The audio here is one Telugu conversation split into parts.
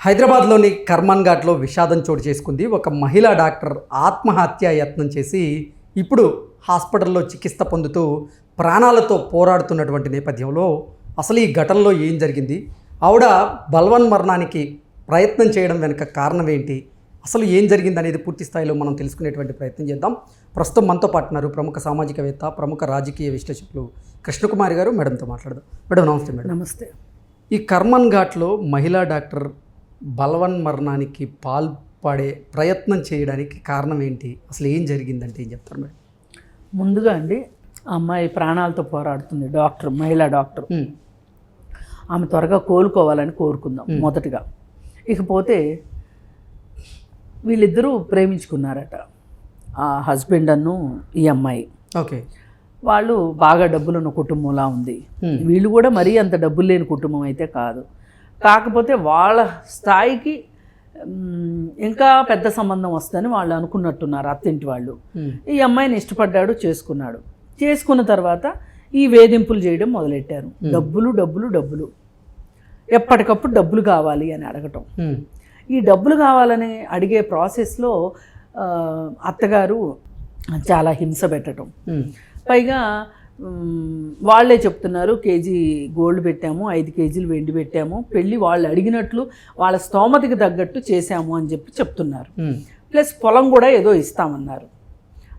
హైదరాబాద్లోని కర్మన్ ఘాట్లో విషాదం చోటు చేసుకుంది ఒక మహిళా డాక్టర్ ఆత్మహత్య యత్నం చేసి ఇప్పుడు హాస్పిటల్లో చికిత్స పొందుతూ ప్రాణాలతో పోరాడుతున్నటువంటి నేపథ్యంలో అసలు ఈ ఘటనలో ఏం జరిగింది? ఆవిడ బల్వన్ మరణానికి ప్రయత్నం చేయడం వెనుక కారణం ఏంటి? అసలు ఏం జరిగింది అనేది పూర్తి స్థాయిలో మనం తెలుసుకునేటువంటి ప్రయత్నం చేద్దాం. ప్రస్తుతం మనతో పాటు ఉన్నారు ప్రముఖ సామాజికవేత్త ప్రముఖ రాజకీయ విశ్లేషకులు కృష్ణకుమారి గారు. మేడంతో మాట్లాడదాం. మేడం నమస్తే మేడం. నమస్తే. ఈ కర్మన్ ఘాట్లో మహిళా డాక్టర్ బలవన్ మరణానికి పాల్పడే ప్రయత్నం చేయడానికి కారణం ఏంటి? అసలు ఏం జరిగిందంటే ఏం చెప్తారు మేడం? ముందుగా అండి ఆ అమ్మాయి ప్రాణాలతో పోరాడుతుంది డాక్టర్ మహిళా డాక్టర్. ఆమె త్వరగా కోలుకోవాలని కోరుకుందాం మొదటగా. ఇకపోతే వీళ్ళిద్దరూ ప్రేమించుకున్నారట ఆ హస్బెండ్ అను ఈ అమ్మాయి. ఓకే. వాళ్ళు బాగా డబ్బులున్న కుటుంబంలా ఉంది. వీళ్ళు కూడా మరీ అంత డబ్బులు లేని కుటుంబం అయితే కాదు. కాకపోతే వాళ్ళ స్థాయికి ఇంకా పెద్ద సంబంధం వస్తుందని వాళ్ళు అనుకున్నట్టున్నారు అత్తింటి వాళ్ళు. ఈ అమ్మాయిని ఇష్టపడ్డాడు చేసుకున్నాడు. చేసుకున్న తర్వాత ఈ వేధింపులు చేయడం మొదలెట్టారు. డబ్బులు డబ్బులు డబ్బులు. ఎప్పటికప్పుడు డబ్బులు కావాలి అని అడగటం. ఈ డబ్బులు కావాలని అడిగే ప్రాసెస్లో అత్తగారు చాలా హింస పెట్టడం పైగా వాళ్ళే చెప్తున్నారు కేజీ గోల్డ్ పెట్టాము ఐదు కేజీలు వెండి పెట్టాము పెళ్ళి వాళ్ళు అడిగినట్లు వాళ్ళ స్తోమతకి తగ్గట్టు చేశాము అని చెప్పి చెప్తున్నారు. ప్లస్ పొలం కూడా ఏదో ఇస్తామన్నారు.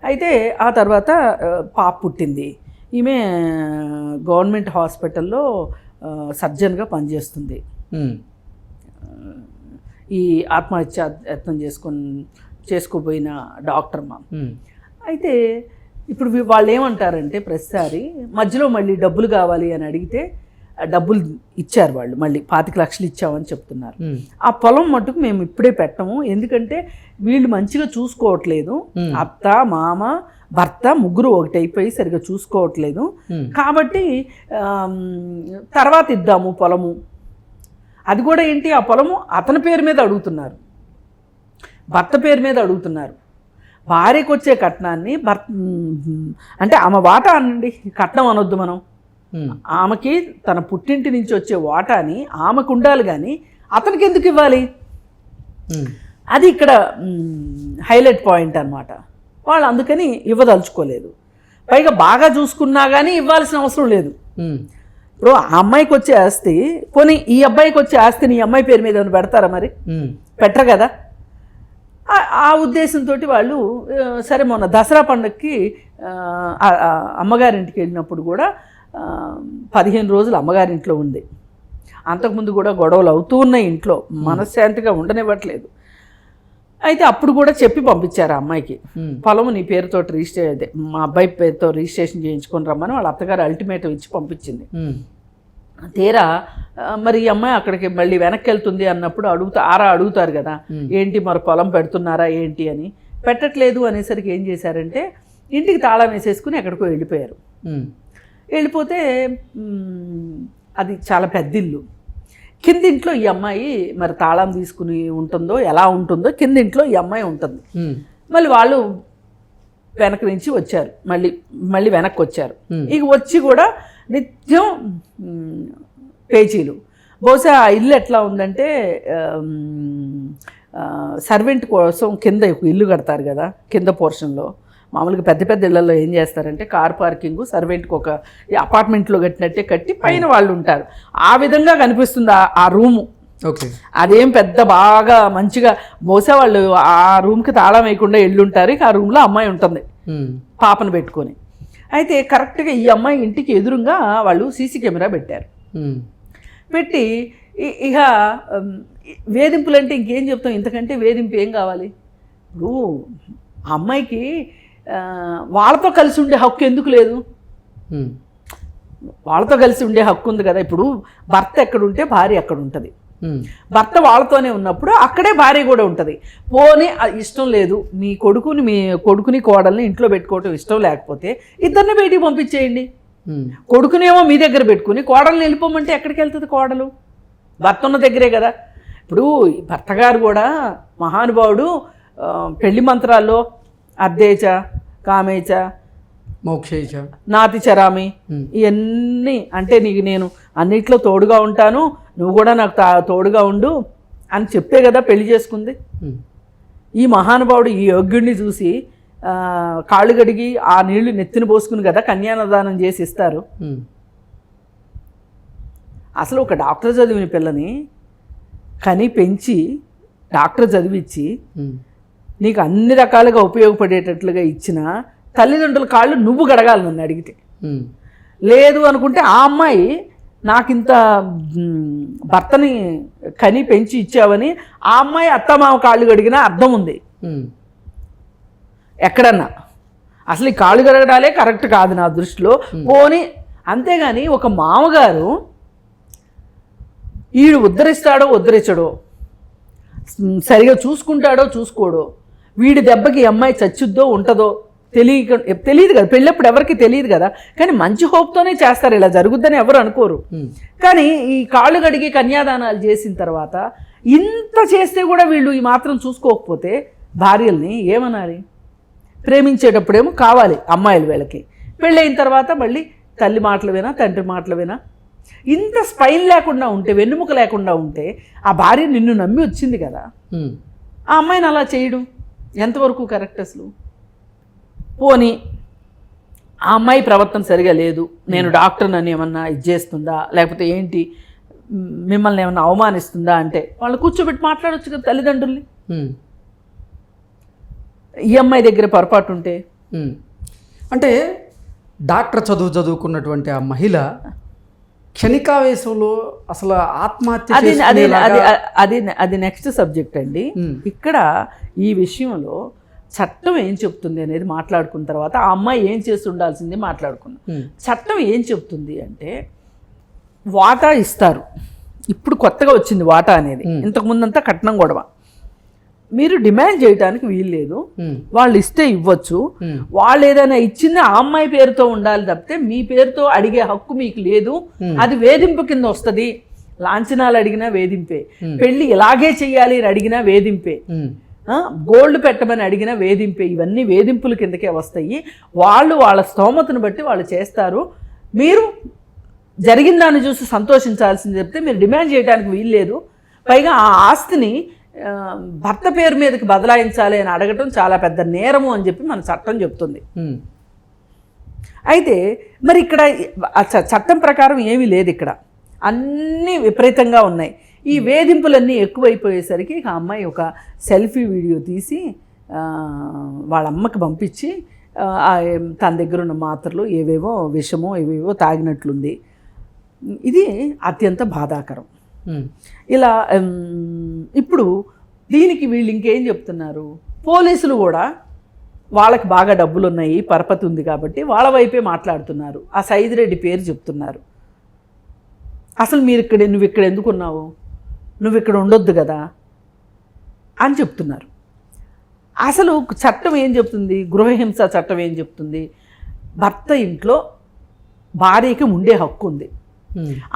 అయితే ఆ తర్వాత పాప పుట్టింది. ఈమె గవర్నమెంట్ హాస్పిటల్లో సర్జన్గా పనిచేస్తుంది. ఈ ఆత్మహత్య యత్నం చేసుకొని చేసుకోపోయిన డాక్టర్ మా. అయితే ఇప్పుడు వాళ్ళు ఏమంటారంటే ప్రతిసారి మధ్యలో మళ్ళీ డబ్బులు కావాలి అని అడిగితే డబ్బులు ఇచ్చారు వాళ్ళు మళ్ళీ పాతిక లక్షలు ఇచ్చామని చెప్తున్నారు. ఆ పొలం మట్టుకు మేము ఇప్పుడే పెట్టము ఎందుకంటే వీళ్ళు మంచిగా చూసుకోవట్లేదు. అత్త మామ భర్త ముగ్గురు ఒకటైపోయి సరిగా చూసుకోవట్లేదు. కాబట్టి తర్వాత ఇద్దాము పొలము. అది కూడా ఏంటి? ఆ పొలము అతని పేరు మీద అడుగుతున్నారు. భర్త పేరు మీద అడుగుతున్నారు. భార్యకు వచ్చే కట్నాన్ని భర్త అంటే ఆమె వాటా అనండి. కట్నం అనొద్దు మనం. ఆమెకి తన పుట్టింటి నుంచి వచ్చే వాటాని ఆమెకు ఉండాలి కానీ అతనికి ఎందుకు ఇవ్వాలి అది ఇక్కడ హైలైట్ పాయింట్ అన్నమాట. వాళ్ళు అందుకని ఇవ్వదలుచుకోలేదు. పైగా బాగా చూసుకున్నా కానీ ఇవ్వాల్సిన అవసరం లేదు. ఇప్పుడు ఆ అమ్మాయికి వచ్చే ఆస్తి పోనీ ఈ అబ్బాయికి వచ్చే ఆస్తిని ఈ అమ్మాయి పేరు మీద ఏమైనా పెడతారా మరి? పెట్టరు కదా? ఆ- ఉద్దేశంతో వాళ్ళు సరే మొన్న దసరా పండగకి అమ్మగారింటికి వెళ్ళినప్పుడు కూడా పదిహేను రోజులు అమ్మగారింట్లో ఉంది. అంతకుముందు కూడా గొడవలు అవుతూ ఉన్నాయి ఇంట్లో. మనశ్శాంతిగా ఉండనివ్వట్లేదు. అయితే అప్పుడు కూడా చెప్పి పంపించారు ఆ అమ్మాయికి. పొలము నీ పేరుతో రిజిస్టర్ మా అబ్బాయి పేరుతో రిజిస్ట్రేషన్ చేయించుకొని రమ్మని వాళ్ళ అత్తగారు అల్టిమేటం ఇచ్చి పంపించింది. తీరా మరి ఈ అమ్మాయి అక్కడికి మళ్ళీ వెనక్కి వెళ్తుంది అన్నప్పుడు అడుగుతా ఆరా అడుగుతారు కదా ఏంటి మరి పొలం పెడుతున్నారా ఏంటి అని. పెట్టట్లేదు అనేసరికి ఏం చేశారంటే ఇంటికి తాళం వేసేసుకుని ఎక్కడికో వెళ్ళిపోయారు. వెళ్ళిపోతే అది చాలా పెద్ద ఇల్లు. కింద ఇంట్లో ఈ అమ్మాయి మరి తాళం తీసుకుని ఉంటుందో ఎలా ఉంటుందో కింద ఇంట్లో ఈ అమ్మాయి ఉంటుంది. మళ్ళీ వాళ్ళు వెనక నుంచి వచ్చారు. మళ్ళీ మళ్ళీ వెనక్కి వచ్చారు. ఇక వచ్చి కూడా నిత్యం మ్, పేచీలు బహుశా ఆ ఇల్లు ఎట్లా ఉందంటే సర్వెంట్ కోసం కింద ఇల్లు కడతారు కదా కింద పోర్షన్లో. మామూలుగా పెద్ద పెద్ద ఇళ్ళలో ఏం చేస్తారంటే కార్ పార్కింగ్ సర్వెంట్కి ఒక అపార్ట్మెంట్లో కట్టినట్టే కట్టి పైన వాళ్ళు ఉంటారు. ఆ విధంగా కనిపిస్తుంది ఆ- రూము. ఓకే. అదేం పెద్ద బాగా మంచిగా బహుశా వాళ్ళు ఆ రూమ్కి తాళం వేయకుండా ఎల్లుంటారు ఇక ఆ రూమ్లో అమ్మాయి ఉంటుంది. ఉమ్, పాపను పెట్టుకొని. అయితే కరెక్ట్గా ఈ అమ్మాయి ఇంటికి ఎదురుగా వాళ్ళు సీసీ కెమెరా పెట్టారు. పెట్టి ఇక వేధింపులు అంటే ఇంకేం చెప్తాం? ఇంతకంటే వేధింపు ఏం కావాలి? ఇప్పుడు అమ్మాయికి వాళ్ళతో కలిసి ఉండే హక్కు ఎందుకు లేదు? వాళ్ళతో కలిసి ఉండే హక్కు ఉంది కదా. ఇప్పుడు భర్త ఎక్కడుంటే భార్య ఎక్కడ ఉంటుంది ఉమ్, భర్త వాళ్ళతోనే ఉన్నప్పుడు అక్కడే భార్య కూడా ఉంటుంది. పోనీ ఇష్టం లేదు. మీ కొడుకుని మీ కొడుకుని కోడల్ని ఇంట్లో పెట్టుకోవటం ఇష్టం లేకపోతే ఇద్దరిని బయటికి పంపించేయండి. కొడుకునేమో మీ దగ్గర పెట్టుకుని కోడల్ని వెళ్ళిపోమంటే ఎక్కడికి వెళ్తుంది కోడలు? భర్త ఉన్న దగ్గరే కదా. ఇప్పుడు భర్త గారు కూడా మహానుభావుడు పెళ్ళి మంత్రాల్లో అర్ధేచ కామేచ మోక్షేష నాతి చరామి ఉమ్, ఇవన్నీ అంటే నీకు నేను అన్నిట్లో తోడుగా ఉంటాను. నువ్వు కూడా నాకు తా- తోడుగా ఉండు అని చెప్పే కదా పెళ్ళి చేసుకుంది. ఈ మహానుభావుడు ఈ యోగ్యుడిని చూసి కాళ్ళు గడిగి ఆ నీళ్ళు నెత్తిన పోసుకుని కదా కన్యాదానం చేసి ఇస్తారు. అసలు ఒక డాక్టర్ చదివిన పిల్లని కని పెంచి డాక్టర్ చదివించి నీకు అన్ని రకాలుగా ఉపయోగపడేటట్లుగా ఇచ్చిన తల్లిదండ్రుల కాళ్ళు నువ్వు గడగాలి నన్ను అడిగితే. లేదు అనుకుంటే ఆ అమ్మాయి నాకింత భర్తని కని పెంచి ఇచ్చావని ఆ అమ్మాయి అత్తమామ కాళ్ళు గడిగిన అర్థం ఉంది. ఎక్కడన్నా. అసలు ఈ కాళ్ళు గడగడాలే కరెక్ట్ కాదు నా దృష్టిలో. పోని అంతేగాని ఒక మామగారు ఈడు ఉద్ధరిస్తాడో ఉద్ధరించడో సరిగా చూసుకుంటాడో చూసుకోడో వీడి దెబ్బకి అమ్మాయి చచ్చుద్దో ఉంటుందో తెలియక తెలియదు కదా పెళ్ళప్పుడు ఎవరికి తెలియదు కదా. కానీ మంచి హోప్తోనే చేస్తారు ఇలా జరుగుద్దని ఎవరు అనుకోరు. కానీ ఈ కాళ్ళు గడిగి కన్యాదానాలు చేసిన తర్వాత ఇంత చేస్తే కూడా వీళ్ళు ఈ మాత్రం చూసుకోకపోతే భార్యల్ని ఏమనాలి? ప్రేమించేటప్పుడేమో కావాలి అమ్మాయిలు వీళ్ళకి. పెళ్ళైన తర్వాత మళ్ళీ తల్లి మాటలు వినా తండ్రి మాటలు వినా ఇంత స్పైన్ లేకుండా ఉంటే వెన్నుముక లేకుండా ఉంటే ఆ భార్య నిన్ను నమ్మి వచ్చింది కదా. ఆ అమ్మాయిని అలా చేయడం ఎంతవరకు కరెక్ట్ అసలు? పోనీ ఆ అమ్మాయి ప్రవర్తన సరిగా లేదు. నేను డాక్టర్ నన్ను ఏమన్నా ఇది చేస్తుందా? లేకపోతే ఏంటి? మిమ్మల్ని ఏమన్నా అవమానిస్తుందా అంటే వాళ్ళు కూర్చోబెట్టి మాట్లాడొచ్చు కదా తల్లిదండ్రుల్ని. ఈ అమ్మాయి దగ్గర పొరపాటు ఉంటే. అంటే డాక్టర్ చదువు చదువుకున్నటువంటి ఆ మహిళ క్షణికావేశంలో అసలు ఆత్మహత్య అది అది అది నెక్స్ట్ సబ్జెక్ట్ అండి. ఇక్కడ ఈ విషయంలో చట్టం ఏం చెప్తుంది అనేది మాట్లాడుకున్న తర్వాత ఆ అమ్మాయి ఏం చేసి ఉండాల్సింది మాట్లాడుకున్నాం చట్టం ఏం చెప్తుంది అంటే వాటా ఇస్తారు. ఇప్పుడు కొత్తగా వచ్చింది వాటా అనేది. ఇంతకు ముందంతా కట్నం గొడవ. మీరు డిమాండ్ చేయడానికి వీలు లేదు ఉమ్, వాళ్ళు ఇస్తే ఇవ్వచ్చు. వాళ్ళు ఏదైనా ఇచ్చింది ఆ అమ్మాయి పేరుతో ఉండాలి తప్పితే మీ పేరుతో అడిగే హక్కు మీకు లేదు. అది వేధింపు కింద వస్తుంది. లాంఛనాలు అడిగినా వేధింపే. పెళ్ళి ఇలాగే చెయ్యాలి అని అడిగినా వేధింపే. గోల్డ్ పెట్టమని అడిగిన వేధింపే ఇవన్నీ వేధింపుల కిందకే వస్తాయి. వాళ్ళు వాళ్ళ స్తోమతను బట్టి వాళ్ళు చేస్తారు. మీరు జరిగిన దాన్ని చూసి సంతోషించాల్సింది చెప్తే మీరు డిమాండ్ చేయడానికి వీల్లేదు. పైగా ఆ ఆస్తిని భర్త పేరు మీదకి బదలాయించాలి అని అడగటం చాలా పెద్ద నేరము అని చెప్పి మన చట్టం చెప్తుంది. అయితే మరి ఇక్కడ చట్టం ప్రకారం ఏమీ లేదు ఇక్కడ. అన్నీ విపరీతంగా ఉన్నాయి. ఈ వేధింపులన్నీ ఎక్కువైపోయేసరికి ఆ అమ్మాయి ఒక సెల్ఫీ వీడియో తీసి వాళ్ళ అమ్మకి పంపించి తన దగ్గర ఉన్న మాత్రలు ఏవేవో విషమో ఏవేవో తాగినట్లుంది. ఇది అత్యంత బాధాకరం. ఉమ్, ఇలా ఇప్పుడు దీనికి వీళ్ళు ఇంకేం చెప్తున్నారు? పోలీసులు కూడా వాళ్ళకి బాగా డబ్బులు ఉన్నాయి పరపతి ఉంది కాబట్టి వాళ్ళ వైపే మాట్లాడుతున్నారు. ఆ సైదిరెడ్డి పేరు చెప్తున్నారు. అసలు మీరు ఇక్కడ నువ్వు ఇక్కడ ఎందుకున్నావు? నువ్వు ఇక్కడ ఉండొద్దు కదా అని చెప్తున్నారు. అసలు చట్టం ఏం చెప్తుంది? గృహహింస చట్టం ఏం చెప్తుంది? భర్త ఇంట్లో భార్యకి ఉండే హక్కు ఉంది.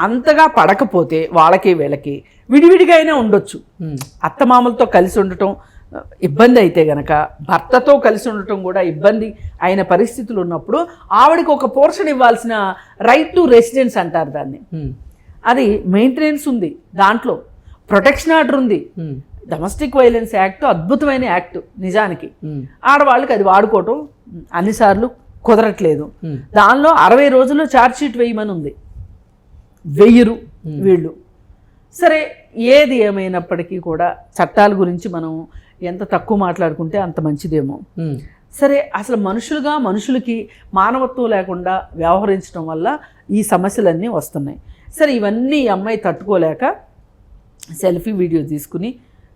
అంతగా పడకపోతే వాళ్ళకి వీళ్ళకి విడివిడిగా అయినా ఉండొచ్చు. అత్తమామలతో కలిసి ఉండటం ఇబ్బంది అయితే గనక భర్తతో కలిసి ఉండటం కూడా ఇబ్బంది అయిన పరిస్థితులు ఉన్నప్పుడు ఆవిడకి ఒక పోర్షన్ ఇవ్వాల్సిన రైట్ టు రెసిడెన్స్ అంటారు దాన్ని. అది మెయింటెనెన్స్ ఉంది దాంట్లో. ప్రొటెక్షన్ ఆర్డర్ ఉంది. డొమెస్టిక్ వైలెన్స్ యాక్ట్ అద్భుతమైన యాక్ట్ నిజానికి. ఆడవాళ్ళకి అది వాడుకోవటం అన్నిసార్లు కుదరట్లేదు. దానిలో అరవై రోజుల్లో ఛార్జ్ షీట్ వేయమని ఉంది వెయ్యరు వీళ్ళు. సరే ఏది ఏమైనప్పటికీ కూడా చట్టాల గురించి మనం ఎంత తక్కువ మాట్లాడుకుంటే అంత మంచిదేమో. సరే అసలు మనుషులుగా మనుషులకి మానవత్వం లేకుండా వ్యవహరించడం వల్ల ఈ సమస్యలన్నీ వస్తున్నాయి. సరే ఇవన్నీ ఈ అమ్మాయి తట్టుకోలేక సెల్ఫీ వీడియో తీసుకుని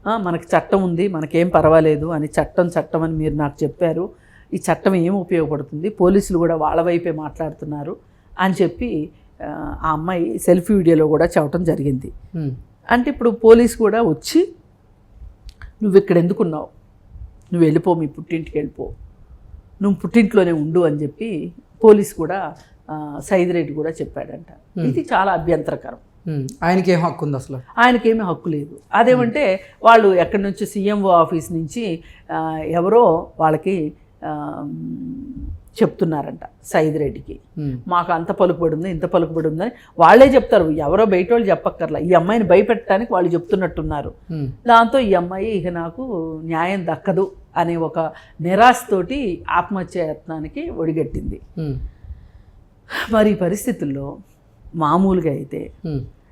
"ఆ, మనకి చట్టం ఉంది మనకేం పర్వాలేదు అని చట్టం చట్టం అని మీరు నాకు చెప్పారు. ఈ చట్టం ఏం ఉపయోగపడుతుంది? పోలీసులు కూడా వాళ్ళ వైపే మాట్లాడుతున్నారు అని చెప్పి ఆ, అమ్మాయి సెల్ఫీ వీడియోలో కూడా చెప్పడం జరిగింది. అంటే ఇప్పుడు పోలీస్ కూడా వచ్చి నువ్వు ఇక్కడ ఎందుకున్నావు నువ్వు వెళ్ళిపో మీ పుట్టింటికి వెళ్ళిపో. నువ్వు పుట్టింట్లోనే ఉండు అని చెప్పి పోలీస్ కూడా సైదిరెడ్డి కూడా చెప్పాడంట. ఇది చాలా అభ్యంతరకరం. ఆయనకి ఏం హక్కు ఉంది అసలు ఆయనకేమీ హక్కు లేదు. అదేమంటే వాళ్ళు ఎక్కడి నుంచి సీఎంఓ ఆఫీస్ నుంచి ఎవరో వాళ్ళకి చెప్తున్నారంట సైదిరెడ్డికి ఉమ్, మాకు అంత పలుకుబడి ఉంది ఇంత పలుకుబడి ఉందని వాళ్ళే చెప్తారు. ఎవరో బయట వాళ్ళు చెప్పక్కర్లా. ఈ అమ్మాయిని భయపెట్టడానికి వాళ్ళు చెప్తున్నట్టున్నారు. దాంతో ఈ అమ్మాయి ఇక నాకు న్యాయం దక్కదు అనే ఒక నిరాశతోటి ఆత్మహత్య యత్నానికి ఒడిగట్టింది. మరి పరిస్థితుల్లో మామూలుగా అయితే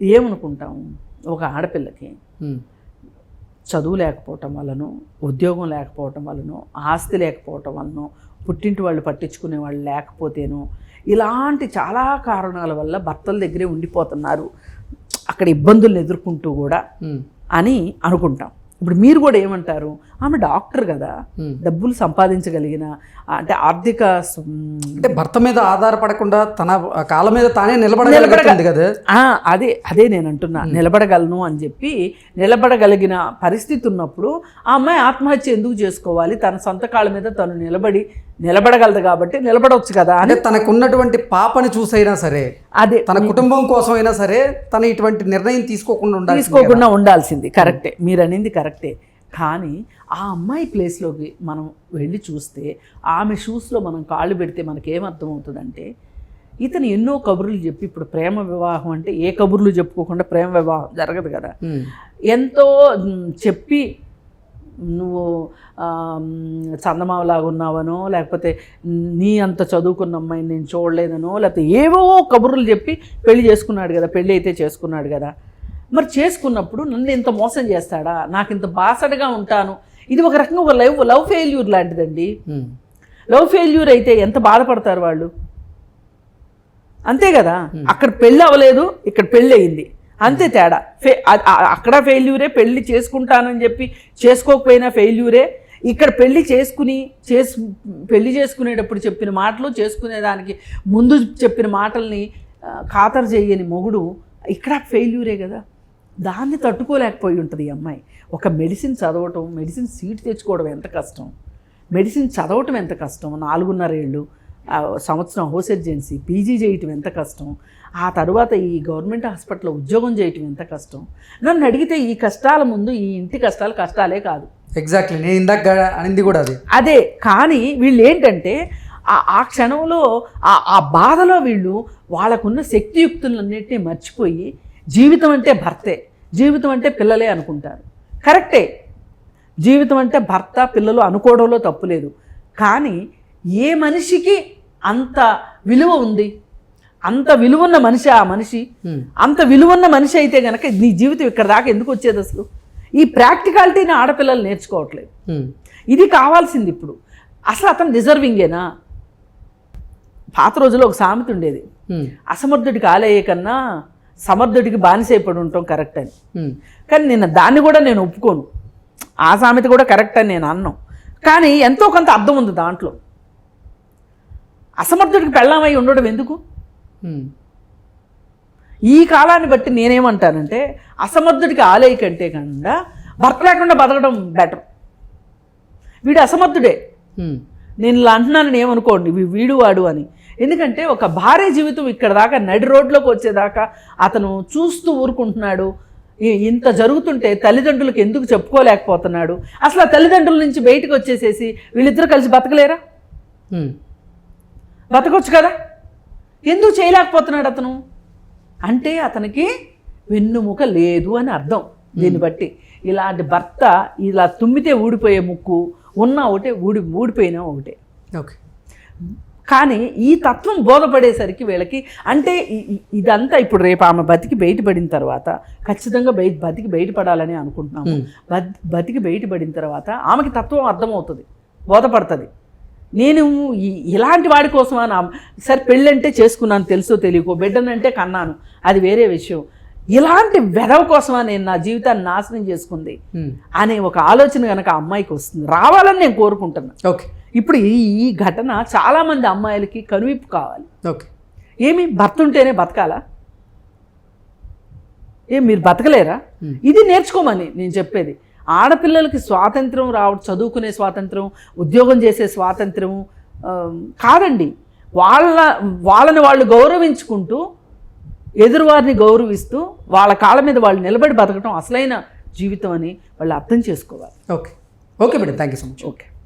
ఉమ్, ఏమనుకుంటాము? ఒక ఆడపిల్లకి చదువు లేకపోవటం వలన ఉద్యోగం లేకపోవటం వలన ఆస్తి లేకపోవటం వలన పుట్టింటి వాళ్ళు పట్టించుకునే వాళ్ళు లేకపోతేనో ఇలాంటి చాలా కారణాల వల్ల భర్తల దగ్గరే ఉండిపోతున్నారు. అక్కడ ఇబ్బందులను ఎదుర్కొంటూ కూడా అని అనుకుంటాం. ఇప్పుడు మీరు కూడా ఏమంటారు? ఆమె డాక్టర్ కదా. డబ్బులు సంపాదించగలిగిన అంటే ఆర్థిక అంటే భర్త మీద ఆధారపడకుండా తన కాళ్ళ మీద తానే నిలబడగలుగుతుంది కదా. అదే అదే నేను అంటున్నా నిలబడగలను అని చెప్పి నిలబడగలిగిన పరిస్థితి ఉన్నప్పుడు ఆ అమ్మాయి ఆత్మహత్య ఎందుకు చేసుకోవాలి? తన సొంత కాళ్ళ మీద తను నిలబడి నిలబడగలదు కాబట్టి నిలబడవచ్చు కదా అంటే తనకున్నటువంటి పాపని చూసైనా సరే అదే. తన కుటుంబం కోసం అయినా సరే తన ఇటువంటి నిర్ణయం తీసుకోకుండా ఉండాలి తీసుకోకుండా ఉండాల్సింది. కరెక్టే. మీరు అనింది కరెక్టే. కానీ ఆ అమ్మాయి ప్లేస్లోకి మనం వెళ్ళి చూస్తే ఆమె షూస్లో మనం కాళ్ళు పెడితే మనకేం అర్థమవుతుందంటే ఇతను ఎన్నో కబుర్లు చెప్పి ఇప్పుడు ప్రేమ వివాహం అంటే ఏ కబుర్లు చెప్పుకోకుండా ప్రేమ వివాహం జరగదు కదా. ఎంతో చెప్పి నువ్వు ఆమ్, చందమామలాగా ఉన్నావనో లేకపోతే నీ అంత చదువుకున్న అమ్మాయిని నేను చూడలేదనో లేకపోతే ఏవో కబుర్లు చెప్పి పెళ్ళి చేసుకున్నాడు కదా పెళ్ళి అయితే చేసుకున్నాడు కదా. మరి చేసుకున్నప్పుడు నన్ను ఇంత మోసం చేస్తాడా? నాకు ఇంత బాసడగా ఉంటాను. ఇది ఒక రకంగా ఒక లవ్ లవ్ ఫెయిల్యూర్ లాంటిదండి. లవ్ ఫెయిల్యూర్ అయితే ఎంత బాధపడతారు వాళ్ళు? అంతే కదా? అక్కడ పెళ్ళి అవ్వలేదు ఇక్కడ పెళ్ళి అయింది. అంతే తేడా. ఫే అక్కడ ఫెయిల్యూరే పెళ్ళి చేసుకుంటానని చెప్పి చేసుకోకపోయినా ఫెయిల్యూరే. ఇక్కడ పెళ్ళి చేసుకుని చేసు పెళ్ళి చేసుకునేటప్పుడు చెప్పిన మాటలు చేసుకునేదానికి ముందు చెప్పిన మాటల్ని ఖాతరు చేయని మొగుడు ఇక్కడ ఫెయిల్యూరే కదా? దాన్ని తట్టుకోలేకపోయి ఉంటుంది ఈ అమ్మాయి. ఒక మెడిసిన్ చదవటం మెడిసిన్ సీట్ తెచ్చుకోవడం ఎంత కష్టం? మెడిసిన్ చదవటం ఎంత కష్టం? నాలుగున్నరేళ్ళు ఆ, సంవత్సరం హౌస్ ఎర్జెన్సీ పీజీ చేయటం ఎంత కష్టం? ఆ తర్వాత ఈ గవర్నమెంట్ హాస్పిటల్లో ఉద్యోగం చేయటం ఎంత కష్టం? నన్ను అడిగితే ఈ కష్టాల ముందు ఈ ఇంటి కష్టాలు కష్టాలే కాదు. ఎగ్జాక్ట్లీ నేను ఇందాక అనింది కూడా అది. అదే. కానీ వీళ్ళు ఏంటంటే ఆ క్షణంలో ఆ ఆ బాధలో వీళ్ళు వాళ్ళకున్న శక్తియుక్తులన్నింటినీ మర్చిపోయి జీవితం అంటే భర్తే. జీవితం అంటే పిల్లలే అనుకుంటారు. కరెక్టే. జీవితం అంటే భర్త పిల్లలు అనుకోవడంలో తప్పులేదు కానీ ఏ మనిషికి అంత విలువ ఉంది? అంత విలువన్న మనిషి ఆ మనిషి. అంత విలువన్న మనిషి అయితే గనక నీ జీవితం ఇక్కడ దాకా ఎందుకు వచ్చేది అసలు? ఈ ప్రాక్టికాలిటీని ఆడపిల్లలు నేర్చుకోవట్లేదు. ఇది కావాల్సింది ఇప్పుడు. అసలు అతను డిజర్వింగేనా? పాత రోజుల్లో ఒక సామెత ఉండేది. అసమర్థుడికి ఆలయ్యే కన్నా సమర్థుడికి బానిసైపడి ఉండటం కరెక్ట్ అని. కానీ నేను దాన్ని కూడా నేను ఒప్పుకోను. ఆ సామెత కూడా కరెక్ట్ అని నేను అన్నాను కానీ ఎంతో కొంత అర్థం ఉంది దాంట్లో. అసమర్థుడికి పెళ్ళామై ఉండడం ఎందుకు? ఈ కాలాన్ని బట్టి నేనేమంటానంటే అసమర్థుడికి ఆలయ కంటే కన్నా భర్త లేకుండా బతకడం బెటర్ వీడు అసమర్థుడే. నేను ఇలా అంటున్నానని ఏమనుకోండి వీడు వాడు అని. ఎందుకంటే ఒక భార్య జీవితం ఇక్కడ దాకా నడి రోడ్లోకి వచ్చేదాకా అతను చూస్తూ ఊరుకుంటున్నాడు. ఇంత జరుగుతుంటే తల్లిదండ్రులకు ఎందుకు చెప్పుకోలేకపోతున్నాడు? అసలు ఆ తల్లిదండ్రుల నుంచి బయటకు వచ్చేసేసి వీళ్ళిద్దరూ కలిసి బతకలేరా? బతకొచ్చు కదా? ఎందుకు చేయలేకపోతున్నాడు అతను? అంటే అతనికి వెన్నుముక లేదు అని అర్థం దీన్ని బట్టి. ఇలాంటి భర్త ఇలా తుమ్మితే ఊడిపోయే ముక్కు ఉన్నా ఒకటే ఊడి ఊడిపోయినా ఒకటే. ఓకే. కానీ ఈ తత్వం బోధపడేసరికి వీళ్ళకి అంటే ఇదంతా ఇప్పుడు రేపు ఆమె బతికి బయటపడిన తర్వాత ఖచ్చితంగా బయట బతికి బయటపడాలని అనుకుంటున్నాము. బతి బతికి బయటపడిన తర్వాత ఆమెకి తత్వం అర్థమవుతుంది బోధపడుతుంది. నేను ఇలాంటి వాడి కోసమా నా సరే పెళ్ళంటే చేసుకున్నాను తెలుసో తెలియకో బిడ్డనంటే కన్నాను. అది వేరే విషయం. ఇలాంటి వెధవ కోసమా నేను నా జీవితాన్ని నాశనం చేసుకుంది అనే ఒక ఆలోచన కనుక అమ్మాయికి వస్తుంది. రావాలని నేను కోరుకుంటున్నాను ఓకే. ఇప్పుడు ఈ ఘటన చాలామంది అమ్మాయిలకి కనువిప్పు కావాలి. ఓకే. ఏమి భర్త ఉంటేనే బతకాలా? ఏం మీరు బతకలేరా. ఇది నేర్చుకోమని నేను చెప్పేది. ఆడపిల్లలకి స్వాతంత్రం రావ చదువుకునే స్వాతంత్రం ఉద్యోగం చేసే స్వాతంత్రం కాదండి. వాళ్ళ వాళ్ళని వాళ్ళు గౌరవించుకుంటూ ఎదురువారిని గౌరవిస్తూ వాళ్ళ కాళ్ళ మీద వాళ్ళు నిలబడి బతకటం అసలైన జీవితం అని వాళ్ళు అర్థం చేసుకోవాలి. Okay. Okay madam. Thank you so much. Okay.